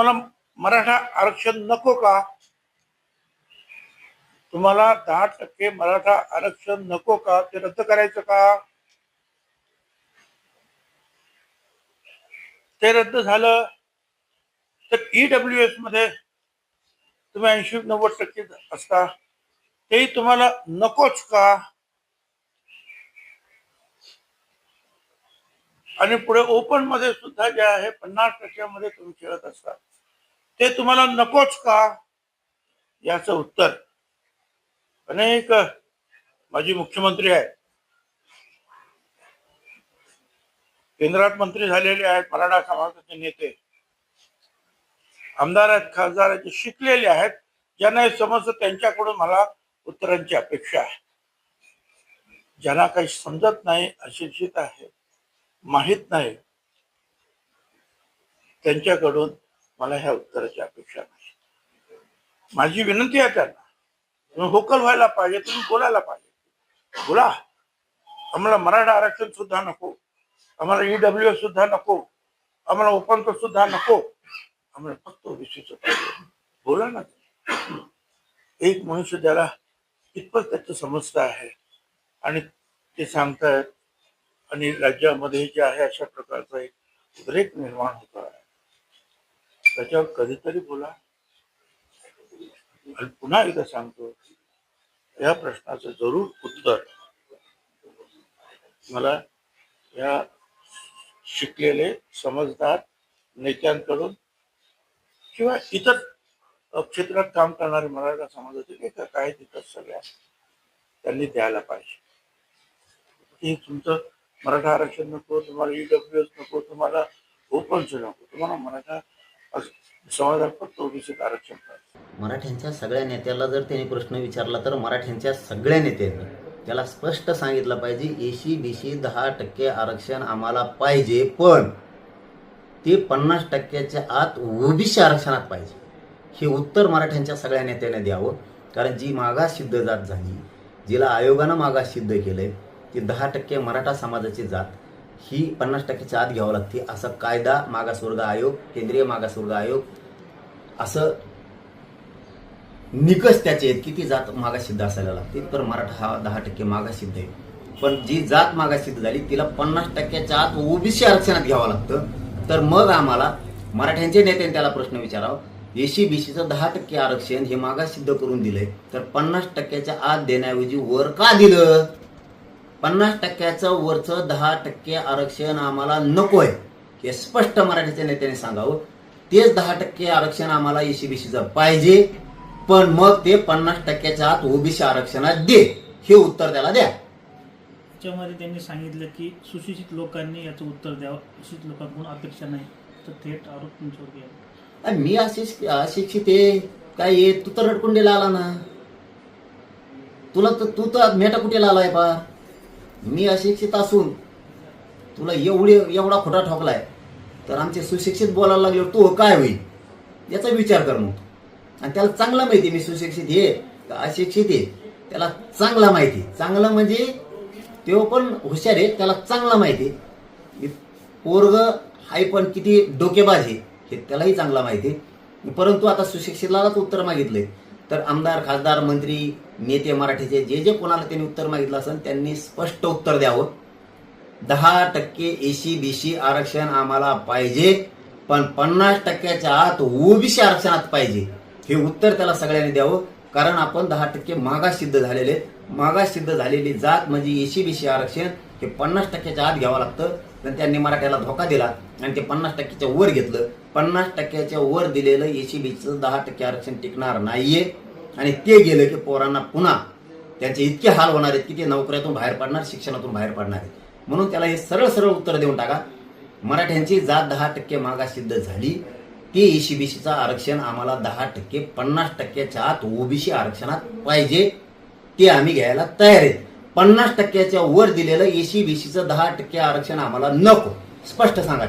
तुम्हाला मराठा आरक्षण नको का? तुम्हाला दहा टक्के मराठा आरक्षण नको का? ते रद्द करायचं का? ते रद्द झालं तर ईडब्ल्यू एसमध्ये तुम्ही ऐंशी नव्वद टक्के असता. तेही तुम्हाला नकोच का? आणि पुढे ओपनमध्ये सुद्धा जे आहे पन्नास टक्क्यामध्ये तुम्ही खेळत असता. ते तुम्हाला नकोच का? याचं उत्तर. अनेक माजी मुख्यमंत्री आहेत. केंद्रात मंत्री झालेले आहेत मराठा समाजाचे नेते. आमदार आहेत खासदार आहेत जे शिकलेले आहेत ज्यांना हे समजतं त्यांच्याकडून मला उत्तरांची अपेक्षा आहे. ज्यांना काही समजत नाही अशिक्षित आहे माहीत नाही त्यांच्याकडून मला ह्या उत्तराची अपेक्षा नाही. माझी विनंती आहे त्यांना. तुम्ही होकल व्हायला पाहिजे तुम्ही बोलायला पाहिजे. बोला. आम्हाला मराठा आरक्षण सुद्धा नको. आम्हाला ईडब्ल्यू सुद्धा नको. आम्हाला ओपनचं सुद्धा नको. आम्हाला फक्त ओबीसीचं बोला ना. एक मनुष्य ज्याला कितपत त्याचं समजतं आहे आणि ते सांगतायत आणि राज्यामध्ये जे आहे अशा प्रकारचा एक उद्रेक निर्माण होतो. त्याच्यावर कधीतरी बोला. आणि पुन्हा एकदा सांगतो या प्रश्नाचं जरूर उत्तर मला या शिकलेले समजदार नेत्यांकडून किंवा इतर क्षेत्रात काम करणारे मराठा समाजातील एक काय तिथं सगळ्या त्यांनी द्यायला पाहिजे. की तुमचं मराठा आरक्षण नको तुम्हाला ईडब्ल्यू एस नको तुम्हाला ओपनचं नको तुम्हाला मराठा अस- फक्त ओबीसीत आरक्षण मराठ्यांच्या सगळ्या नेत्याला जर त्यांनी प्रश्न विचारला तर मराठ्यांच्या सगळ्या नेत्यांनी त्याला स्पष्ट सांगितलं पाहिजे एसी बीसी दहा टक्के आरक्षण आम्हाला पाहिजे. पण ते पन्नास टक्क्याच्या आत ओबीसी आरक्षणात पाहिजे. हे उत्तर मराठ्यांच्या सगळ्या नेत्याने द्यावं. कारण जी मागास सिद्ध जात झाली जिला आयोगानं मागास सिद्ध केलंय ती दहा टक्के मराठा समाजाची जात. ही पन्नास टक्क्याच्या आत घ्यावं लागते. असं कायदा मागासवर्ग आयोग केंद्रीय मागासवर्ग आयोग असं निकष त्याचे आहेत की ती जात मागासिद्ध असायला लागते. तर मराठा हा दहा टक्के मागासिद्ध आहे. पण जी जात मागासिद्ध झाली तिला पन्नास टक्क्याच्या आत ओबीसी आरक्षणात घ्यावं लागतं. तर मग आम्हाला मराठ्यांच्या नेत्यांनी त्याला प्रश्न विचारावा. एसी बीसीचं दहा टक्के आरक्षण हे मागासिद्ध करून दिलंय. तर पन्नास टक्क्याच्या आत देण्याऐवजी वर का दिलं? पन्नास टक्क्याचं वरचं दहा टक्के आरक्षण आम्हाला नकोय. हे स्पष्ट मराठीच्या नेत्याने सांगावं. तेच दहा टक्के आरक्षण आम्हाला एसी बीसीचं पाहिजे. पण मग ते पन्नास टक्क्याच्या आत ओबीसी आरक्षणात दे. हे उत्तर त्याला द्या. त्याच्यामध्ये त्यांनी सांगितलं की सुशिक्षित लोकांनी याचं उत्तर द्यावं. सुशिक्षित लोकांकडून अपेक्षा नाही. तर थेट आरोप तुमच्यावर अरे मी अशिक्ष अशिक्षित आहे. काय आहे? तू तर रडकुंडीला आला ना. तुला तर तू तर मेटा कुठे आलाय पा मी अशिक्षित असून तुला एवढे एवढा खोटा ठोकलाय तर आमचे सुशिक्षित बोलायला लागल्यावर तो काय होईल याचा विचार कर मग आणि त्याला चांगला माहिती आहे मी सुशिक्षित आहे का अशिक्षित आहे त्याला चांगला माहिती आहे. चांगलं म्हणजे तो पण हुशार आहे त्याला चांगला माहिती आहे. पोरग हाय पण किती डोकेबाज आहे हे त्यालाही चांगला माहिती आहे. परंतु आता सुशिक्षितलाच उत्तर मागितलंय तर आमदार खासदार मंत्री नेते मराठीचे जे जे कोणाला त्यांनी उत्तर मागितलं असेल त्यांनी स्पष्ट उत्तर द्यावं. दहा टक्के एसी बीसी आरक्षण आम्हाला पाहिजे पण पन्नास टक्क्याच्या आत ओबीसी आरक्षणात पाहिजे. हे उत्तर त्याला सगळ्यांनी द्यावं. कारण आपण दहा टक्के मागास सिद्ध झालेले मागास सिद्ध झालेली जात म्हणजे एसी बीसी आरक्षण हे पन्नास टक्क्याच्या आत घ्यावं लागतं. आणि त्यांनी मराठ्याला धोका दिला आणि ते पन्नास टक्क्याच्या वर घेतलं. पन्नास टक्क्याच्या वर दिलेलं एसी बीचं दहा टक्के आरक्षण टिकणार नाहीये. आणि ते गेलं की पोरांना पुन्हा त्यांचे इतके हाल होणार आहेत की ते नोकऱ्यातून बाहेर पडणार शिक्षणातून बाहेर पडणार आहेत. म्हणून त्याला हे सरळ सरळ उत्तर देऊन टाका. मराठ्यांची जात दहा टक्के मागास सिद्ध झाली. ते ईसीबीसीचं आरक्षण आम्हाला दहा टक्के पन्नास टक्क्याच्या आत ओबीसी आरक्षणात पाहिजे ते आम्ही घ्यायला तयार आहेत. पन्नास टक्क्याच्या वर दिलेलं एसीबीसीचं दहा टक्के आरक्षण आम्हाला नको. स्पष्ट सांगा.